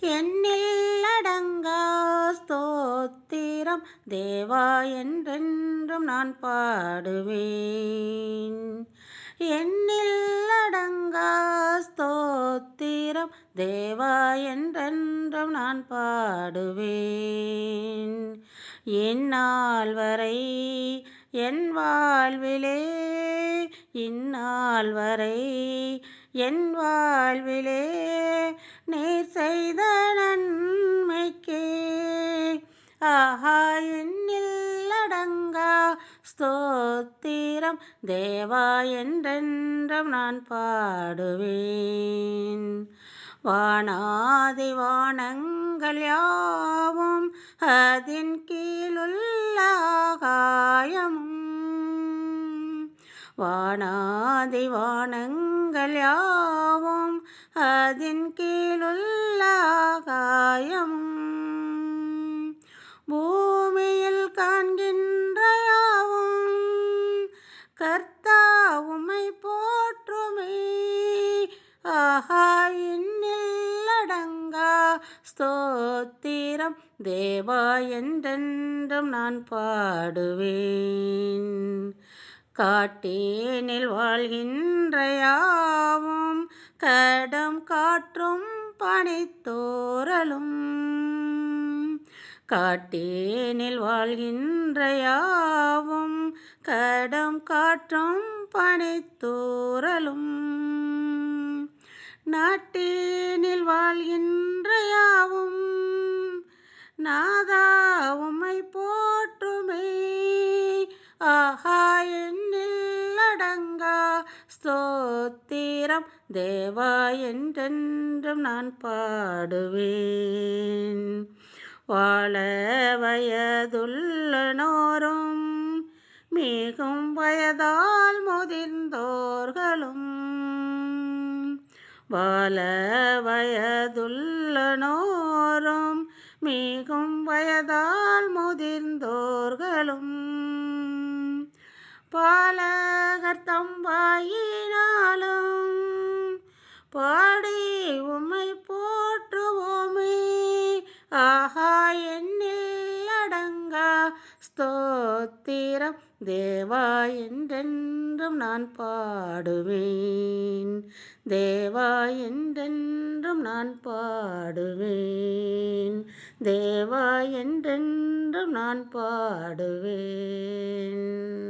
என்னில் அடங்கா ஸ்தோத்திரம். தேவா என்றென்றும் நான் பாடுவேன். என்னில் அடங்கா ஸ்தோத்திரம். தேவா என்றென்றும் நான் பாடுவேன். என்னால் வரை என் வாழ்விலே இந்நாள் வரை என் வாழ்விலே நீர் செய்த நன்மைக்கே. ஆஹா என்னில் அடங்கா ஸ்தோத்திரம் தேவா என்றென்றும் நான் பாடுவேன். வானாதி வானங்கள் யாவும் அதன் கீழுள்ள வானாதி வானங்கள் யாவும் அதன் கீழுள்ள ஆகாயம் பூமியில் காண்கின்ற யாவும் கர்த்தா உமை போற்றுமே. ஆஹா இன்னில் ஸ்தோத்திரம். தேவா என்றென்றும் நான் பாடுவேன். காட்டேனில் வாழ்கின்ற யாவும் கடம் காற்றும் பனைத்தோரலும் காட்டேனில் வாழ்கின்ற யாவும் கடம் காற்றும் பனைத்தோரலும் நாட்டேனில் வாழ்கின்ற யாவும் நாதா என்னில் ஸ்தோத்திரம். தேவா என்றென்றும் நான் பாடுவேன். வாழ வயதுள்ளனோரும் மிகும் வயதால் முதிர்ந்தோர்களும் வாழ வயதுள்ளனோரும் மிகும் வயதால் முதிர்ந்தோர்களும் பாலகர் தம்பாயினாலும் பாடி உம்மை போற்றுவோமே. ஆஹா என்னில் அடங்கா ஸ்தோத்திரம். தேவா என்றென்றும் நான் பாடுவேன். தேவா என்றென்றும் நான் பாடுவேன். தேவா என்றென்றும் நான் பாடுவேன்.